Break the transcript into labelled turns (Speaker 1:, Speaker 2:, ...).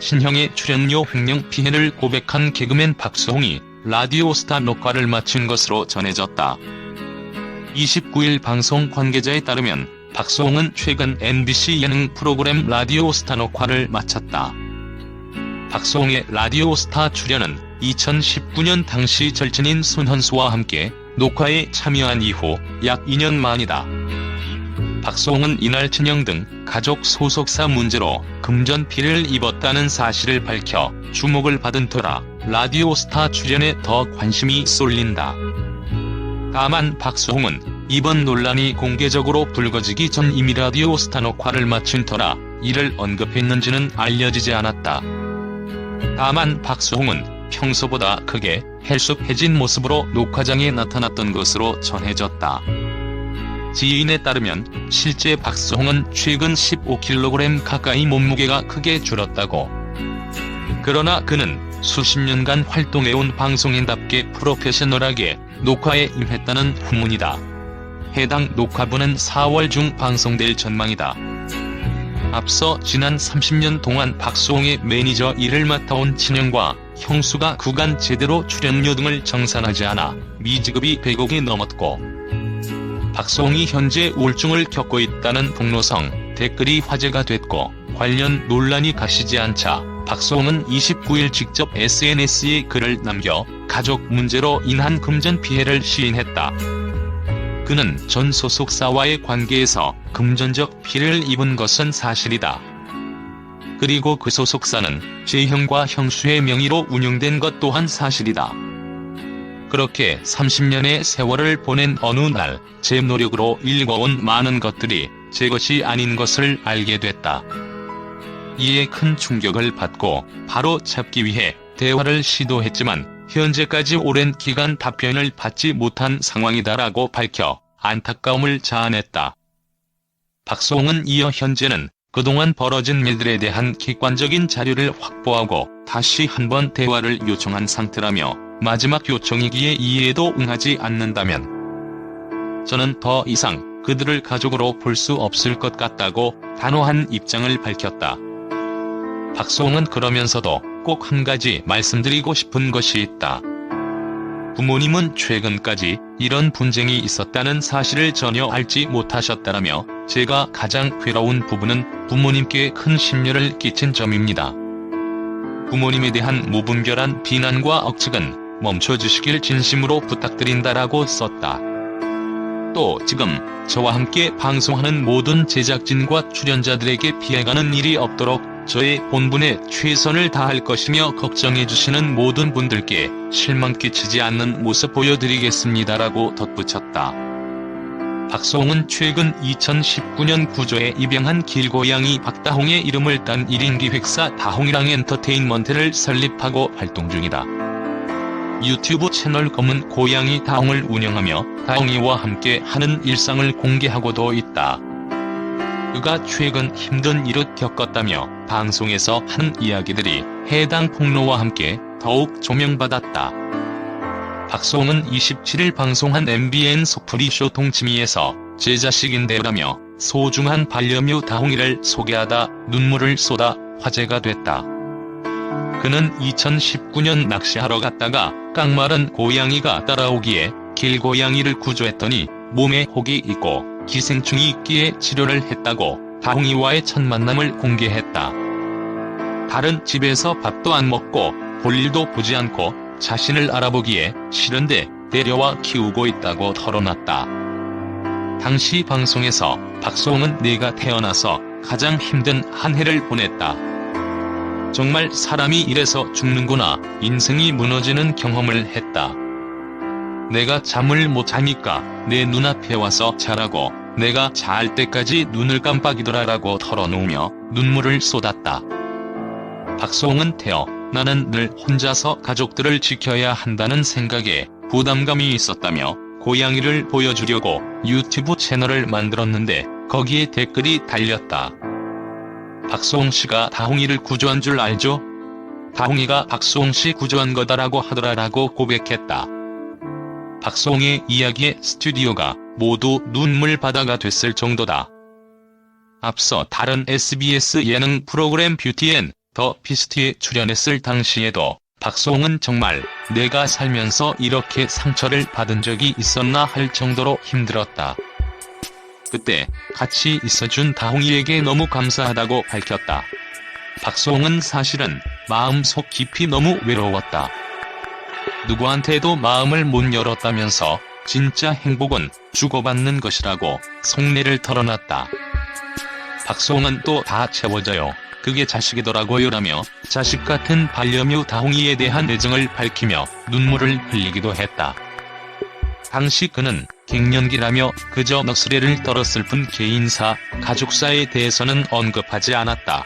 Speaker 1: 신형의 출연료 횡령 피해를 고백한 개그맨 박수홍이 라디오 스타 녹화를 마친 것으로 전해졌다. 29일 방송 관계자에 따르면 박수홍은 최근 MBC 예능 프로그램 라디오 스타 녹화를 마쳤다. 박수홍의 라디오 스타 출연은 2019년 당시 절친인 손현수와 함께 녹화에 참여한 이후 약 2년 만이다. 박수홍은 이날 친형 등 가족 소속사 문제로 금전 피해를 입었다는 사실을 밝혀 주목을 받은 터라 라디오 스타 출연에 더 관심이 쏠린다. 다만 박수홍은 이번 논란이 공개적으로 불거지기 전 이미 라디오 스타 녹화를 마친 터라 이를 언급했는지는 알려지지 않았다. 다만 박수홍은 평소보다 크게 헬쑥해진 모습으로 녹화장에 나타났던 것으로 전해졌다. 지인에 따르면 실제 박수홍은 최근 15kg 가까이 몸무게가 크게 줄었다고. 그러나 그는 수십 년간 활동해온 방송인답게 프로페셔널하게 녹화에 임했다는 후문이다. 해당 녹화분은 4월 중 방송될 전망이다. 앞서 지난 30년 동안 박수홍의 매니저 일을 맡아온 친형과 형수가 구간 제대로 출연료 등을 정산하지 않아 미지급이 100억이 넘었고 박수홍이 현재 우울증을 겪고 있다는 폭로성 댓글이 화제가 됐고 관련 논란이 가시지 않자 박수홍은 29일 직접 SNS에 글을 남겨 가족 문제로 인한 금전 피해를 시인했다. 그는 전 소속사와의 관계에서 금전적 피해를 입은 것은 사실이다. 그리고 그 소속사는 제 형과 형수의 명의로 운영된 것 또한 사실이다. 그렇게 30년의 세월을 보낸 어느 날 제 노력으로 일궈온 많은 것들이 제 것이 아닌 것을 알게 됐다. 이에 큰 충격을 받고 바로 잡기 위해 대화를 시도했지만 현재까지 오랜 기간 답변을 받지 못한 상황이다라고 밝혀 안타까움을 자아냈다. 박수홍은 이어 현재는 그동안 벌어진 일들에 대한 객관적인 자료를 확보하고 다시 한번 대화를 요청한 상태라며 마지막 요청이기에 이해에도 응하지 않는다면 저는 더 이상 그들을 가족으로 볼 수 없을 것 같다고 단호한 입장을 밝혔다. 박수홍은 그러면서도 꼭 한 가지 말씀드리고 싶은 것이 있다. 부모님은 최근까지 이런 분쟁이 있었다는 사실을 전혀 알지 못하셨다라며 제가 가장 괴로운 부분은 부모님께 큰 심려를 끼친 점입니다. 부모님에 대한 무분별한 비난과 억측은 멈춰주시길 진심으로 부탁드린다라고 썼다. 또 지금 저와 함께 방송하는 모든 제작진과 출연자들에게 피해가는 일이 없도록 저의 본분에 최선을 다할 것이며 걱정해주시는 모든 분들께 실망 끼치지 않는 모습 보여드리겠습니다라고 덧붙였다. 박수홍은 최근 2019년 구조에 입양한 길고양이 박다홍의 이름을 딴 1인 기획사 다홍이랑 엔터테인먼트를 설립하고 활동 중이다. 유튜브 채널 검은 고양이 다홍을 운영하며 다홍이와 함께 하는 일상을 공개하고도 있다. 그가 최근 힘든 일을 겪었다며 방송에서 하는 이야기들이 해당 폭로와 함께 더욱 조명받았다. 박수홍은 27일 방송한 MBN 소프리쇼 동치미에서 제 자식인데라며 소중한 반려묘 다홍이를 소개하다 눈물을 쏟아 화제가 됐다. 그는 2019년 낚시하러 갔다가 깡마른 고양이가 따라오기에 길고양이를 구조했더니 몸에 혹이 있고 기생충이 있기에 치료를 했다고 다홍이와의 첫 만남을 공개했다. 다른 집에서 밥도 안 먹고 볼일도 보지 않고 자신을 알아보기에 싫은데 데려와 키우고 있다고 털어놨다. 당시 방송에서 박수홍은 내가 태어나서 가장 힘든 한 해를 보냈다. 정말 사람이 이래서 죽는구나 인생이 무너지는 경험을 했다. 내가 잠을 못 자니까 내 눈앞에 와서 자라고 내가 잘 때까지 눈을 깜빡이더라라고 털어놓으며 눈물을 쏟았다. 박수홍은 태어 나는 늘 혼자서 가족들을 지켜야 한다는 생각에 부담감이 있었다며 고양이를 보여주려고 유튜브 채널을 만들었는데 거기에 댓글이 달렸다. 박수홍 씨가 다홍이를 구조한 줄 알죠? 다홍이가 박수홍 씨 구조한 거다라고 하더라라고 고백했다. 박수홍의 이야기에 스튜디오가 모두 눈물 바다가 됐을 정도다. 앞서 다른 SBS 예능 프로그램 뷰티 앤 더 피스트에 출연했을 당시에도 박수홍은 정말 내가 살면서 이렇게 상처를 받은 적이 있었나 할 정도로 힘들었다. 그때 같이 있어준 다홍이에게 너무 감사하다고 밝혔다. 박수홍은 사실은 마음속 깊이 너무 외로웠다. 누구한테도 마음을 못 열었다면서 진짜 행복은 주고받는 것이라고 속내를 털어놨다. 박수홍은 또 다 채워져요. 그게 자식이더라고요 라며 자식 같은 반려묘 다홍이에 대한 애정을 밝히며 눈물을 흘리기도 했다. 당시 그는 갱년기라며 그저 넋으레를 떨었을 뿐 개인사, 가족사에 대해서는 언급하지 않았다.